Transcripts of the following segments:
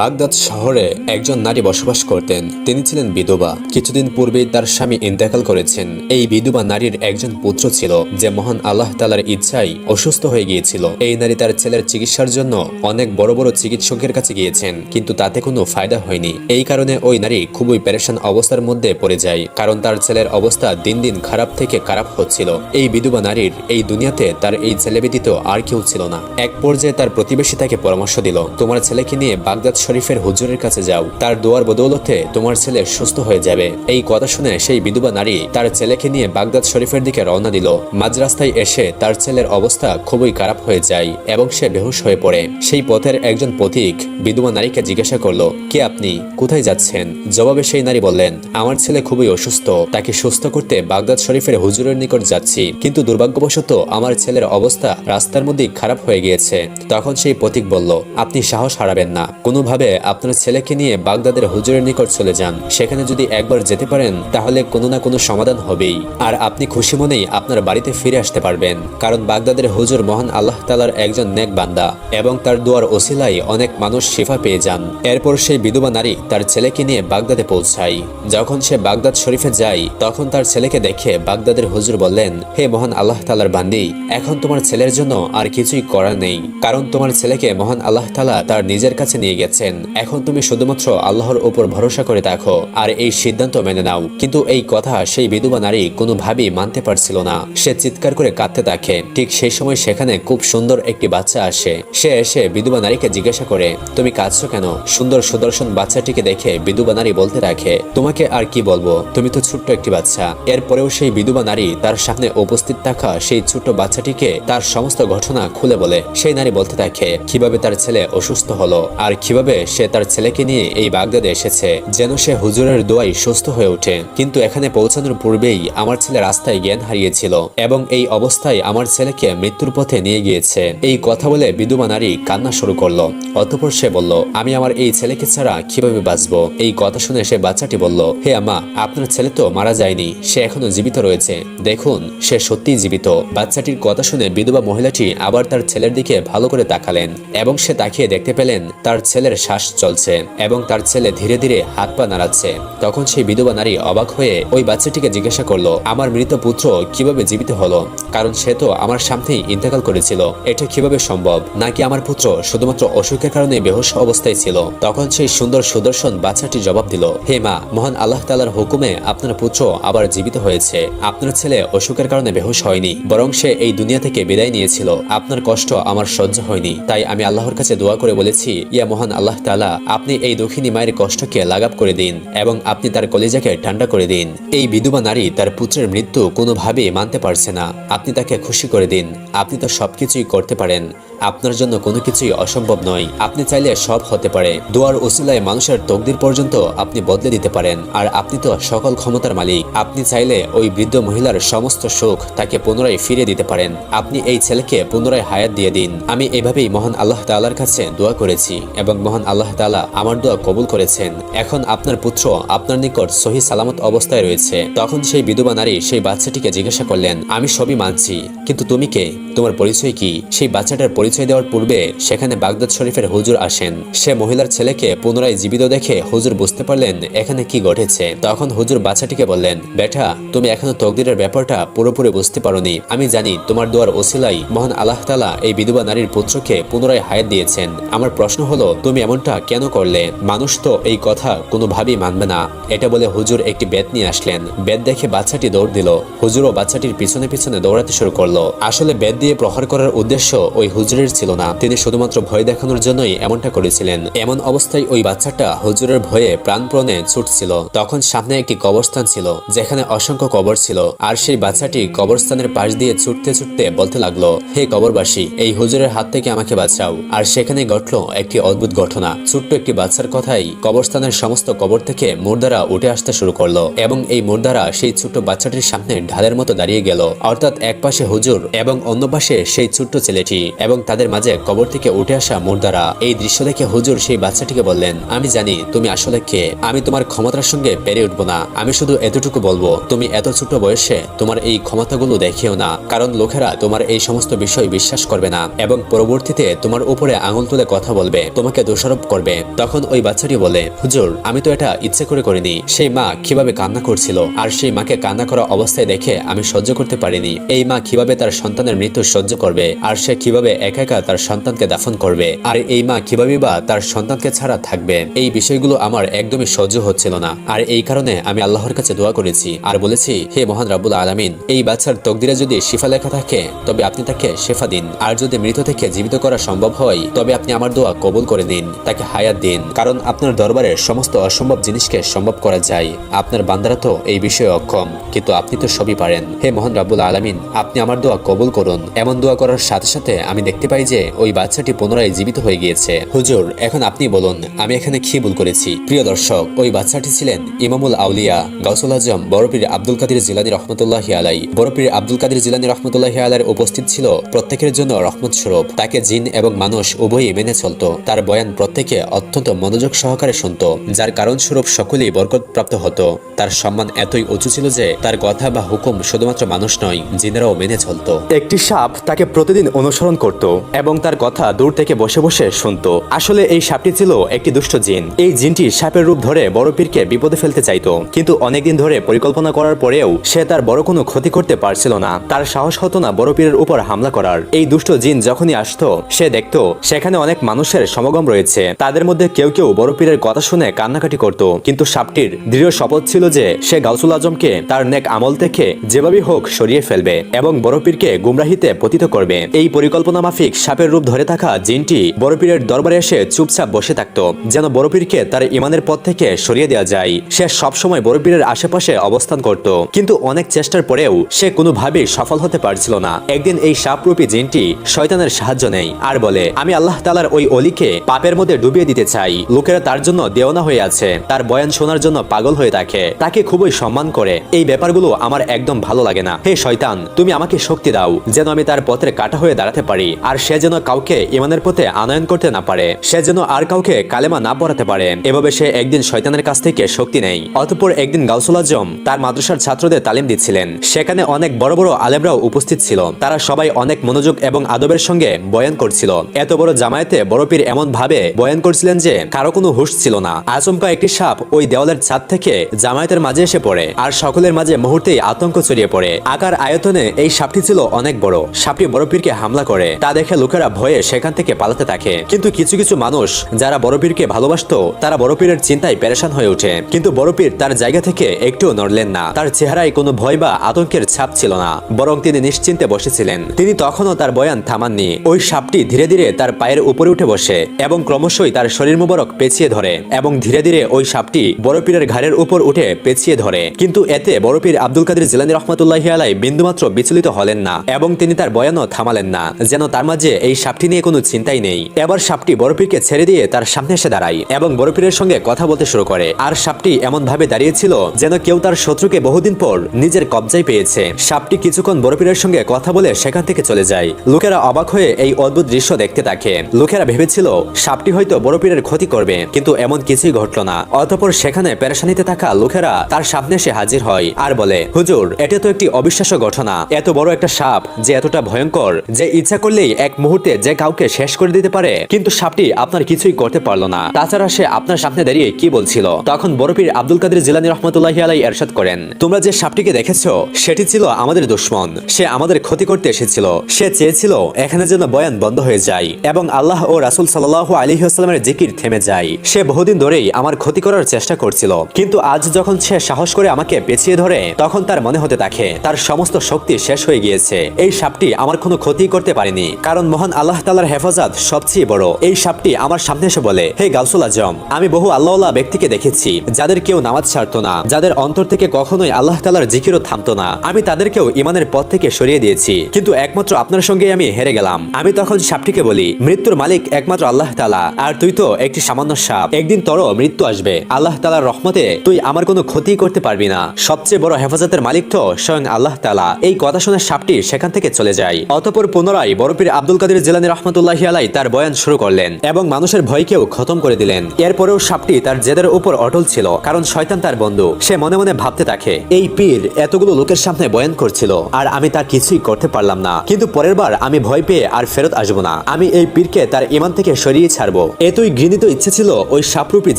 Baghdad শহরে একজন নারী বসবাস করতেন। তিনি ছিলেন বিধবা। কিছুদিন পূর্বেই তার স্বামী ইন্তেকাল করেছেন। এই বিধবা নারীর একজন পুত্র ছিল, যে মহান আল্লাহ তালার ইচ্ছাই অসুস্থ হয়ে গিয়েছিল। এই নারী তার ছেলের চিকিৎসার জন্য অনেক বড় বড় চিকিৎসকের কাছে গিয়েছেন, কিন্তু তাতে কোনো ফায়দা হয়নি। এই কারণে ওই নারী খুবই পেরেশান অবস্থার মধ্যে পড়ে যায়, কারণ তার ছেলের অবস্থা দিন দিন খারাপ থেকে খারাপ হচ্ছিল। এই বিধবা নারীর এই দুনিয়াতে তার এই ছেলে ব্যতীত আর কেউ ছিল না। এক পর্যায়ে তার প্রতিবেশী তাকে পরামর্শ দিল, তোমার ছেলেকে নিয়ে বাগদাদ শরীফের হুজুরের কাছে যাও। তার দোয়ার বদৌলতে তোমার ছেলে সুস্থ হয়ে যাবে। এই কথা শুনে সেই বিধবা নারী তার ছেলেকে নিয়ে বাগদাদ শরীফের দিকে রওনা দিল। মাঝ রাস্তায় এসে তার ছেলের অবস্থা খুবই খারাপ হয়ে যায় এবং সে বেহুশ হয়ে পড়ে। সেই পথের একজন পথিক বিধবা নারীকে জিজ্ঞাসা করল, কে আপনি? কোথায় যাচ্ছেন? জবাবে সেই নারী বললেন, আমার ছেলে খুবই অসুস্থ। তাকে সুস্থ করতে বাগদাদ শরীফের হুজুরের নিকট যাচ্ছি। কিন্তু দুর্ভাগ্যবশত আমার ছেলের অবস্থা রাস্তার মধ্যেই খারাপ হয়ে গিয়েছে। তখন সেই পথিক বলল, আপনি সাহস হারাবেন না। কোনোভাবে আপনার ছেলেকে নিয়ে বাগদাদের হুজুরের নিকট চলে যান। সেখানে যদি একবার যেতে পারেন, তাহলে কোনো না কোনো সমাধান হবেই। আর আপনি খুশি মনেই আপনার বাড়িতে ফিরে আসতে পারবেন, কারণ বাগদাদের হুজুর মহান আল্লাহ তালার একজন নেক বান্দা, এবং তার দুয়ার ওসিলাই অনেক মানুষ শিফা পেয়ে যান। এরপর সেই বিধবা নারী তার ছেলেকে নিয়ে বাগদাদে পৌঁছায়। যখন সে বাগদাদ শরীফে যায়, তখন তার ছেলেকে দেখে বাগদাদের হুজুর বললেন, হে মহান আল্লাহ তালার বান্দি, এখন তোমার ছেলের জন্য আর কিছুই করার নেই, কারণ তোমার ছেলেকে মহান আল্লাহ তালা তার নিজের কাছে নিয়ে গেছেন এখন তুমি শুধুমাত্র আল্লাহর উপর ভরসা করে দেখো আর এই সিদ্ধান্ত মেনে নাও। কিন্তু এই কথা সেই বিধবা নারী কোনোভাবেই মানতে পারছিল না। সে চিৎকার করে কাঁদতে থাকে। ঠিক সেই সময় সেখানে খুব সুন্দর একটি বাচ্চা আসে। সে এসে বিধবা নারীকে জিজ্ঞাসা করে, তুমি কাঁদছো কেন? সুন্দর সুদর্শন বাচ্চাটিকে দেখে বিধবা নারী বলতে রাখে তোমাকে আর কি বলব? তুমি তো ছোট্ট একটি বাচ্চা। এরপরেও সেই বিধবা নারী তার সামনে উপস্থিত থাকা সেই ছোট্ট বাচ্চাটিকে তার সমস্ত ঘটনা খুলে বলে। সেই নারী বলতে থাকে, কীভাবে তার ছেলে অসুস্থ হলো? আর কীভাবে সে তার ছেলেকে নিয়ে এই বাগদাদে এসেছে, যেন সে হুজুরের দোয়াই সুস্থ হয়ে ওঠে। কিন্তু এখানে পৌঁছানোর পূর্বেই আমার ছেলে রাস্তায় জ্ঞান হারিয়েছিল এবং এই অবস্থায় আমার ছেলেকে মৃত্যুর পথে নিয়ে গিয়েছে। এই কথা বলে বিধবা নারী কান্না শুরু করল। অতঃপর সে বলল, আমি আমার এই ছেলেকে ছাড়া কীভাবে বাঁচবো? এই কথা শুনে সে বাচ্চাটি বলল, হে আমা আপনার ছেলে তো মারা যায়নি, সে এখনও জীবিত রয়েছে। দেখুন, সে সত্যিই জীবিত। বাচ্চাটির কথা শুনে বিধবা মহিলাটি আবার তার ছেলের দিকে ভালো করে তাকালেন এবং সে তাকিয়ে দেখতে পেলেন তার ছেলের শ্বাস চলছে এবং তার ছেলে ধীরে ধীরে হাত পা নাড়াচ্ছে। তখন সেই বিধবা নারী অবাক হয়ে ওই বাচ্চাটিকে জিজ্ঞাসা করল, আমার মৃত পুত্র কীভাবে জীবিত হলো? কারণ সে তো আমার সামনেই ইন্তেকাল করেছিল। এটা কীভাবে সম্ভব? নাকি আমার পুত্র শুধুমাত্র অসুখের কারণে বেহোশ অবস্থায় ছিল? তখন সেই সুন্দর সুদর্শন বাচ্চাটি জবাব দিল, হে মা, মহান আল্লাহ তালার হুকুমে আপনার পুত্র আবার জীবিত হয়েছে। আপনার ছেলে অসুখের কারণে বেহুশ হয়নি, বরং সে এই দুনিয়া থেকে বিদায় নিয়েছিল। আপনার কষ্ট আমার সহ্য হয়নি। তাই আমি আল্লাহর কাছে দোয়া করে বলেছি, ইয়া মহান আল্লাহ তালা আপনি এই দক্ষিণী মায়ের কষ্টকে লাগাব করে দিন এবং আপনি তার কলেজাকে ঠান্ডা করে দিন। এই বিধবা নারী তার পুত্রের মৃত্যু কোনোভাবেই মানতে পারছে না। আপনি তাকে খুশি করে দিন। আপনি তো সবকিছুই করতে পারেন। আপনার জন্য কোনো কিছুই অসম্ভব নয়। আপনি চাইলে সব হতে পারে। দোয়ার ওসিলায় মানুষের তকদির পর্যন্ত আপনি বদলে দিতে পারেন। আর আপনি তো সকল ক্ষমতার মালিক। আপনি চাইলে ওই বৃদ্ধ মহিলার সমস্ত সুখ তাকে পুনরায় ফিরে দিতে পারেন। আপনি এই ছেলেকে পুনরায় হায়াত দিয়ে দিন। আমি এভাবেই মহান আল্লাহ তালার কাছে দোয়া করেছি এবং মহান আল্লাহ তালা আমার দোয়া কবুল করেছেন। এখন আপনার পুত্র আপনার নিকট সহি সালামত অবস্থায় রয়েছে। তখন সেই বিধবা নারী সেই বাচ্চাটিকে জিজ্ঞাসা করলেন, আমি সবই মানছি, কিন্তু তুমি কে? তোমার পরিচয় কি? সেই বাচ্চাটার পরিচয় দেওয়ার পূর্বে সেখানে বাগদাদ শরীফের হুজুর আসেন। সে মহিলার ছেলেকে পুনরায় জীবিত দেখে হুজুর বুঝতে পারলেন এখানে কি ঘটেছে। তখন হুজুর বাচ্চাটিকে বললেন, বেটা, তুমি এখনও তকদিরের ব্যাপারটা পুরোপুরি বুঝতে পারোনি। আমি জানি তোমার দোয়ার ওসিলাই মহান আল্লাহ তালা এই বিধবা নারীর পুত্রকে পুনরায় হায়াত দিয়েছেন। আমার প্রশ্ন হলো, তুমি এমনটা কেন করলে? মানুষ তো এই কথা কোনোভাবেই মানবে না। এটা বলে হুজুর একটি বেত নিয়ে আসলেন। বেত দেখে বাচ্চাটি দৌড় দিল। হুজুরও বাচ্চাটির পিছনে পিছনে দৌড়াতে শুরু করল। আসলে বেত দিয়ে প্রহার করার উদ্দেশ্য ওই হুজুরের ছিল না। তিনি শুধুমাত্র ভয় দেখানোর জন্যই এমনটা করেছিলেন। এমন অবস্থায় ওই বাচ্চাটা হুজুরের ভয়ে প্রাণপ্রণে ছুটছিল। তখন সামনে একটি কবরস্থান ছিল, যেখানে অসংখ্য কবর ছিল। আর সেই বাচ্চাটি কবরস্থানের পাশ দিয়ে ছুটতে ছুটতে বলতে লাগল, হে কবরবাসী, এই হুজুরের হাত থেকে আমাকে বাঁচাও। আর সেখানে ঘটলো একটি অদ্ভুত ঘটনা। ছোট্ট একটি বাচ্চার কথাই কবরস্থানের সমস্ত কবর থেকে মুর্দারা উঠে আসতে শুরু করল এবং এই মুর্দারা সেই ছোট্ট বাচ্চাটির সামনে ঢালের মতো দাঁড়িয়ে গেল। অর্থাৎ এক পাশে হুজুর এবং অন্য পাশে সেই ছোট্ট ছেলেটি এবং তাদের মাঝে কবর থেকে উঠে আসা মুর্দারা। এই দৃশ্য দেখে হুজুর সেই বাচ্চাটিকে বললেন, আমি জানি তুমি আসলে কে। আমি তোমার ক্ষমতার সঙ্গে পেরে উঠবো না। আমি শুধু এতটুকু বলব, তুমি এত ছোট বয়সে তোমার এই ক্ষমতাগুলো দেখিও না। কারণ লোকেরা তোমার এই সমস্ত বিষয় বিশ্বাস করবে না এবং পরবর্তীতে তোমার উপরে আঙুল তুলে কথা বলবে, তোমাকে দোষারোপ করবে। তখন ওই বাচ্চাটি বলে, হুজুর, আমি তো এটা ইচ্ছে করে করিনি। সেই মা কীভাবে কান্না করছিল? আর সেই মাকে কান্না করা অবস্থায় দেখে আমি সহ্য করতে পারিনি। এই মা কীভাবে তার সন্তানের মৃত্যু সহ্য করবে? আর সে কীভাবে একা একা তার সন্তানকে দাফন করবে। আর এই মা কীভাবে বা তার সন্তানকে ছাড়া থাকবে? এই বিষয়গুলো আমার একদমই সহ্য হচ্ছিল না। আর এই কারণে আমি আল্লাহর কাছে দোয়া করেছি। আর বলেছি, হে মহান রাব্বুল আলামিন, এই বাচ্চার তকদিরে যদি শিফা লেখা থাকে, তবে আপনি তাকে শেফা দিন। আর যদি মৃত থেকে জীবিত করা সম্ভব হয়, তবে আপনি আমার দোয়া কবুল করে দিন তাকে হায়াত দিন। কারণ আপনার দরবারে সমস্ত অসম্ভব জিনিসকে সম্ভব করা যায়। আপনার বান্দারা তো এই বিষয়ে অক্ষম, কিন্তু আপনি তো সবই পারেন। হে মোহন রাব্বুল আলামিন, আপনি আমার দোয়া কবুল করুন। এমন দোয়া করার সাথে সাথে আমি দেখতে পাই যে ওই বাচ্চাটি পুনরায় জীবিত হয়ে গিয়েছে। হুজুর, এখন আপনি বলুন, আমি এখানে কি ভুল করেছি? প্রিয় দর্শক, ওই বাচ্চাটি ছিলেন ইমামুল আউলিয়া, গাউসুল আজম, বড়পীর আব্দুল কাদির জিলানি রহমতুল্লাহ আলাই। বড়পীর আব্দুল কাদির জিলানি রহমতুল্লাহ আলাইয়ের উপস্থিত ছিল প্রত্যেকের জন্য রহমত স্বরূপ তাকে জিন এবং মানুষ উভয়ই মেনে চলত। তার বয়ান প্রত্যেকে অত্যন্ত মনোযোগ সহকারে শুনত, যার কারণ স্বরূপ সকলেই বরকত প্রাপ্ত হতো। তার সম্মান এতই উঁচু ছিল যে তার কথা বা হুকুম শুধুমাত্র মানুষ নয়, জিনেরাও মেনে চলত। একটি সাপ তাকে প্রতিদিন অনুসরণ করত। এবং তার কথা দূর থেকে বসে বসে শুনত। আসলে এই সাপটি ছিল একটি দুষ্ট জিন। এই জিনটি সাপের রূপ ধরে বড় পীরকে বিপদে ফেলতে চাইতো। কিন্তু অনেকদিন ধরে পরিকল্পনা করার পরেও সে তার বড় কোনো ক্ষতি করতে পারছিল না। তার সাহস হতো না বড় পীরের উপর হামলা করার। এই দুষ্ট জিন যখনই আসতো, সে দেখতো সেখানে অনেক মানুষের সমাগম রয়েছে। তাদের মধ্যে কেউ কেউ বড় পীরের কথা শুনে কান্নাকাটি করত। কিন্তু সাপটির দৃঢ় শপথ ছিল যে সে গাউসুল আজমকে তার নেক আমল থেকে যেভাবেই হোক সরিয়ে ফেলবে এবং বড় পীরকে গুমরাহিতে পতিত করবে। এই পরিকল্পনা মাফিক সাপের রূপ ধরে থাকা জিনটি বড় পীরের দরবারে এসে চুপচাপ বসে থাকত, যেন বড় পীরকে তার ইমানের পথ থেকে সরিয়ে দেওয়া যায়। সে সবসময় বড় পীরের আশেপাশে অবস্থান করত, কিন্তু অনেক চেষ্টার পরেও সে কোনোভাবেই সফল হতে পারছিল না। একদিন এই সাপরূপী জিনটি শয়তানের সাহায্য নেই আর বলে, আমি আল্লাহ তালার ওই অলিকে পাপের মধ্যে ডুবিয়ে দিতে চাই। লোকেরা তার জন্য দেওয়ানা হয়ে আছে। তার বয়ান শোনার জন্য পাগল হয়ে থাকে। তাকে খুবই সম্মান করে। এই ব্যাপারগুলো আমার একদম ভালো লাগে না। হে শয়তান, তুমি আমাকে শক্তি দাও, যেন আমি তার পথের কাটা হয়ে দাঁড়াতে পারি। আর সে যেন কাউকে ইমানের পথে আনয়ন করতে না পারে। সে যেন আর কাউকে কালেমা না পড়াতে পারে। এভাবে সে একদিন শয়তানের কাছ থেকে শক্তি নেই অতঃপর একদিন গাউসুল আজম তার মাদ্রাসার ছাত্রদের তালিম দিচ্ছিলেন। সেখানে অনেক বড় বড় আলেমরাও উপস্থিত ছিল। তারা সবাই অনেক মনোযোগ এবং আদবের সঙ্গে বয়ান করছিল। এত বড় জামায়াতে বড় পীর এমন ভাবে বয়ান করছিলেন যে, কারও কোনো হুশ ছিল না। আচমকা একটি সাপ ওই দেওয়ালের ছাদ থেকে জামায়াতের মাঝে এসে পড়ে আর সকলের মাঝে মুহূর্তেই আতঙ্ক ছড়িয়ে পড়ে। আকার আয়তনে এই সাপটি ছিল অনেক বড়। সাপটি বড় পীরকে হামলা করে। তা দেখে লোকেরা ভয়ে সেখান থেকে পালাতে থাকে। কিন্তু কিছু কিছু মানুষ যারা বড় পীরকে ভালোবাসতো, তারা বড় পীরের চিন্তায় পেরেশান হয়ে ওঠে। কিন্তু বড় পীর তার জায়গা থেকে একটুও নড়লেন না। তার চেহারায় কোনো ভয় বা আতঙ্কের ছাপ ছিল না, বরং তিনি নিশ্চিন্তে বসেছিলেন। তিনি তখনও তার বয়ান থামাননি। ওই সাপটি ধীরে ধীরে তার পায়ের উপরে উঠে বসে এবং ক্রমশই তার শরীর মুবারক পেঁচিয়ে ধরে এবং ধীরে ধীরে ওই সাপটি বড় পীরের ঘাড়ের উপর উঠে পেঁচিয়ে ধরে। কিন্তু এতে বড় পীর আব্দুল কাদের জিলানি রহমতুল্লাহ আলাই বিন্দুমাত্র বিচলিত হলেন না এবং তিনি তার বয়ানও থামালেন না, যেন তার মাঝে এই সাপটি নিয়ে কোনো চিন্তাই নেই। এবার সাপটি বড় পীরকে ছেড়ে দিয়ে তার সামনে এসে দাঁড়ায় এবং বড় পীরের সঙ্গে কথা বলতে শুরু করে। আর সাপটি এমন ভাবে দাঁড়িয়েছিল যেন কেউ তার শত্রুকে বহুদিন পর নিজের কবজায় পেয়েছে। সাপটি কিছুক্ষণ বড় পীরের সঙ্গে কথা বলে সেখান থেকে চলে যায়। লোকেরা অবাক হয়ে এই অদ্ভুত দৃশ্য দেখতে থাকে। লোকেরা ভেবেছিল, সাপটি হয়তো বড় পীরের ক্ষতি করবে, কিন্তু এমন কিছুই ঘটল না। অতঃপর সেখানে পেরেশানিতে থাকা লোকেরা তার সামনে এসে হাজির হয় আর বলে, হুজুর, এটা তো একটি অবিশ্বাস্য ঘটনা। এত বড় একটা সাপ যে এতটা ভয়ঙ্কর যে ইচ্ছা করলেই এক মুহূর্তে যে কাউকে শেষ করে দিতে পারে, কিন্তু সাপটি আপনার কিছুই করতে পারল না। তাছাড়া সে আপনার সামনে দাঁড়িয়ে কি বলছিল? তখন বরফির আব্দুল কাদের জিলানি রহমতুল্লাহ আলাই এরশাদ করেন, তোমরা যে সাপটিকে দেখেছ, সেটি ছিল আমাদের দুশ্মন। সে আমাদের ক্ষতি করতে এসেছিল। সে চেয়েছিল এখানে যেন বয়ান বন্ধ হয়ে যায় এবং আল্লাহ ও রাসুল সাল্লাহ আলী আসসালামের জিকির থেমে যায়। সে বহুদিন ধরেই আমার ক্ষতি করার চেষ্টা করছিল। কিন্তু আজ যখন সে সাহস করে আমাকে পেছিয়ে ধরে, তখন তার মনে হতে থাকে, তার সমস্ত শক্তি শেষ হয়ে গিয়েছে। এই সাপটি আমার কোনো ক্ষতি করতে পারেনি। কারণ মহান আল্লাহ তালার হেফাজত সবচেয়ে বড়। এই সাপটি আমার সামনে এসে বলে, হে গাউসুল আজম, আমি বহু আল্লাহ ব্যক্তিকে দেখেছি, যাদের কেউ নামাজ ছাড়তো না, যাদের অন্তর থেকে কখনোই আল্লাহ তালার জিকিরও থামতো না। আমি তাদেরকেও ইমানের পথ থেকে সরিয়ে দিয়েছি, কিন্তু একমাত্র আপনার সঙ্গে আমি হেরে গেলাম। আমি তখন সাপটিকে বলি, মৃত্যুর মালিক একমাত্র আল্লাহ তালা আর তুই তো একটি সামান্য সাপ। একদিন তোরও মৃত্যু আসবে। আল্লাহ তালার রহমতে তুই আমার কোনো ক্ষতি করতে পারবি না। সবচেয়ে বড় হেফাজতের মালিক তো স্বয়ং আল্লাহ তালা এই কথা শুনে সাপটি সেখান থেকে চলে যায়। অতপর পুনরায় বরফির আব্দুল কাদের জিলানি রহমতুল্লাহ আলাই তার বয়ান শুরু করলেন এবং মানুষের ভয়কেও খতম করে দিলেন। এরপরেও সাপটি তার জেদের উপর অটল ছিল, কারণ শয়তান তার বন্ধু। সে মনে মনে ভাবতে থাকে, এই পীর এতগুলো লোকের সামনে বয়ান করছিল, আর আমি তার কিছুই করতে পারলাম না। কিন্তু পরের বার আমি ভয় পেয়ে আর ফেরত আসব না। আমি এই পীরকে তার ইমান থেকে সরিয়ে ছাড়বো। এতই ঘৃণিত ইচ্ছে ছিল ওই সাপরূপী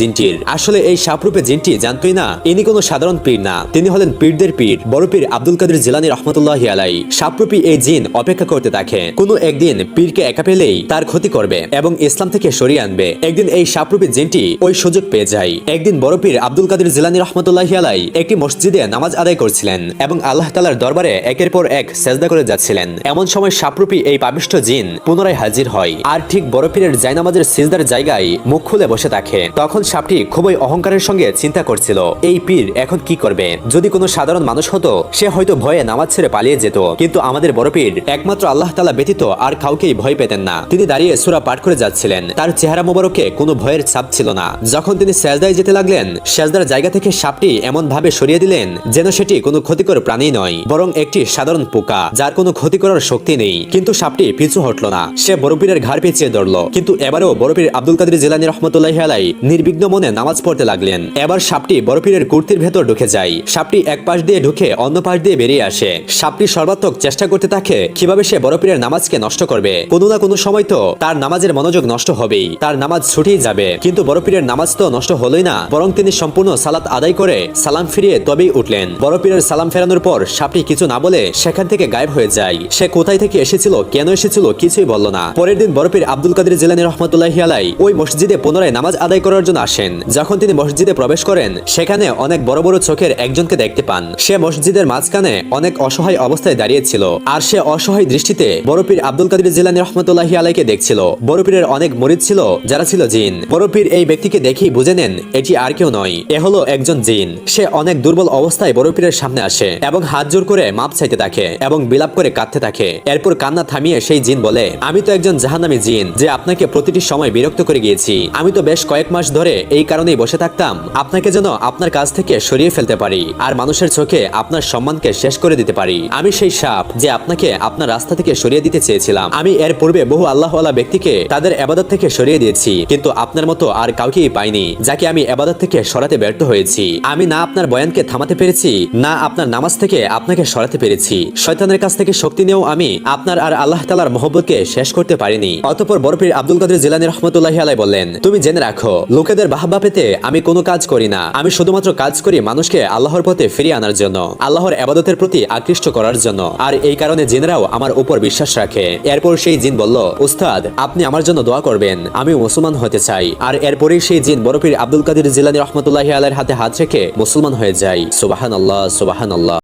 জিনটির। আসলে এই সাপরূপে জিনটি জানতোই না, ইনি কোনো সাধারণ পীর না। তিনি হলেন পীরদের পীর, বড় পীর আব্দুল কাদের জিলানি রহমতুল্লাহ আলাই। সাপরূপী এই জিন অপেক্ষা করতে থাকে। কোনো একদিন পীরকে একা পেলেই তার ক্ষতি করবে এবং ইসলাম থেকে সরিয়ে আনবে। একদিন এই সাপরূপী জিনটি ওই সুযোগ পেয়ে যায়। একদিন বড় পীর আব্দুল কাদের জিলানি রহমতুল্লাহ আলাই একটি মসজিদে নামাজ আদায় করছিলেন এবং আল্লাহ তালার দরবারে একের পর এক সেজদা করে যাচ্ছিলেন। এমন সময় সাপরূপী এই পাবিষ্ট জিন পুনরায় হাজির হয়। আর ঠিক বড় পীরের জায়নামাজের সিজদার জায়গায় মুখ খুলে বসে থাকে। তখন সাপটি খুবই অহংকারের সঙ্গে চিন্তা করছিল, এই পীর এখন কি করবে? যদি কোনো সাধারণ মানুষ হতো, সে হয়তো ভয়ে নামাজ ছেড়ে পালিয়ে যেত। কিন্তু আমাদের বড় পীর একমাত্র আল্লাহ তালা ব্যতীত আর কাউকেই ভয় পেতেন না। তিনি দাঁড়িয়ে সুরা পাঠ করে যাচ্ছিলেন। তার চেহারা মোবারকে কোনো ভয়ের ছাপ ছিল না। যখন তিনি সেজদায় যেতে লাগলেন, সেজদার জায়গা থেকে সাপটি এমন ভাবে সরিয়ে দিলেন যেন সেটি কোনো ক্ষতিকর প্রাণী নয়, বরং একটি সাধারণ পোকা, যার কোনো ক্ষতি করার শক্তি নেই। কিন্তু সাপটি পিছু হটল না। সে বড়পীরের ঘাড় পেঁচিয়ে ধরল। কিন্তু এবারও বড়পীর আব্দুল কাদের জিলানি রহমতুল্লাহ আলাই নির্বিঘ্ন মনে নামাজ পড়তে লাগলেন। এবার সাপটি বরফিরের কুর্তির ভেতর ঢুকে যায়। সাপটি এক পাশ দিয়ে ঢুকে অন্য পাশ দিয়ে বেরিয়ে আসে। সাপটি সর্বাত্মক চেষ্টা করতে থাকে কীভাবে সে বরফিরের নামাজকে নষ্ট করবে। কোনো না কোনো সময় তো তার নামাজের মনোযোগ নষ্ট হবেই। তার নামাজ ছুটেই যাবে। কিন্তু বড়পীরের নামাজ তো নষ্ট হলোই না। বরং তিনি সম্পূর্ণ সালাত আদায় করে সালাম ফিরিয়ে তবেই উঠলেন। বড়পীরের সালাম ফেরানোর পর সাপটি কিছু না বলে সেখান থেকে গায়েব হয়ে যায়। সে কোথায় থেকে এসেছিল, কেন এসেছিল কিছুই বলল না। পরের দিন বরফির আব্দুল কাদের জিলানি রহমতুল্লাহ আলাই ওই মসজিদে পুনরায় নামাজ আদায় করার জন্য আসেন। যখন তিনি মসজিদে প্রবেশ করেন, সেখানে অনেক বড় বড় চোখের একজনকে দেখতে পান। সে মসজিদের মাঝখানে অনেক অসহায় অবস্থায় দাঁড়িয়েছিল আর সে অসহায় দৃষ্টিতে বরফির আব্দুল কাদের জিলানি রহমতুল্লাহ আলাইকে দেখছিল। বরফিরের অনেক মরিদ ছিল, যারা ছিল জিন। বরফির এই ব্যক্তিকে দেখেই বুঝে নেন, এটি আর কেউ নয়। এ হলো একজন জিন। সে অনেক দুর্বল অবস্থায় বরফিরের সামনে আসে এবং হাত জোর করে মাপ চাইতে থাকে এবং বিলাপ করে কাঁদতে থাকে। এরপর কান্না থামিয়ে সেই জিন বলে, আমি তো একজন জাহান্নামী জিন, যে আপনাকে প্রতিটি সময় বিরক্ত করে গিয়েছি। আমি তো বেশ কয়েক মাস ধরে এই কারণেই বসে থাকতাম। আপনাকে যেন আপনার কাছ থেকে সরিয়ে ফেলতে পারি আর মানুষের চোখে আপনার সম্মানকে শেষ করে দিতে পারি। আমি সেই সাপ, যে আপনাকে আপনার রাস্তা থেকে সরিয়ে দিতে চেয়েছিলাম আমি এর পূর্বে বহু আল্লাহওয়ালা ব্যক্তিকে তাদের এবাদত থেকে সরিয়ে দিয়েছি, কিন্তু আপনার মতো আর কাউকেই পাইনি, যাকে আমি এবাদত থেকে সরাতে ব্যর্থ হয়েছি। আমি না আপনার বয়ানকে থামাতে পেরেছি, না আপনার নামাজ থেকে আপনাকে সরাতে পেরেছি। শয়তানের কাছ থেকে শক্তি নিয়েও আমি আপনার আর আল্লাহ তালার মহব্বতকে শেষ করতে পারিনি। অতপর বরফির আব্দুল কাদের জিলানি রহমতুল্লাহ আলাই বললেন, তুমি জেনে রাখো, লোকেদের বাহবা পেতে আমি কোনো কাজ করি না। আমি শুধুমাত্র কাজ করি মানুষকে আল্লাহর পথে ফিরিয়ে আনার জন্য, আল্লাহর আবাদতের প্রতি আকৃষ্ট করার জন্য। আর এই কারণে জিনেরাও আমার উপর বিশ্বাস রাখে। এরপর সেই জিন বলল উস্তাদ আপনি আমার জন্য দোয়া করবেন, আমি মুসলমান হতে চাই। আর এরপরে সেই জিন বরফির আব্দুল কাদের জিলানি রহমতুল্লাহ আলের হাতে হাত রেখে মুসলমান হয়ে যায়। সুবাহান আল্লাহ সুবাহান আল্লাহ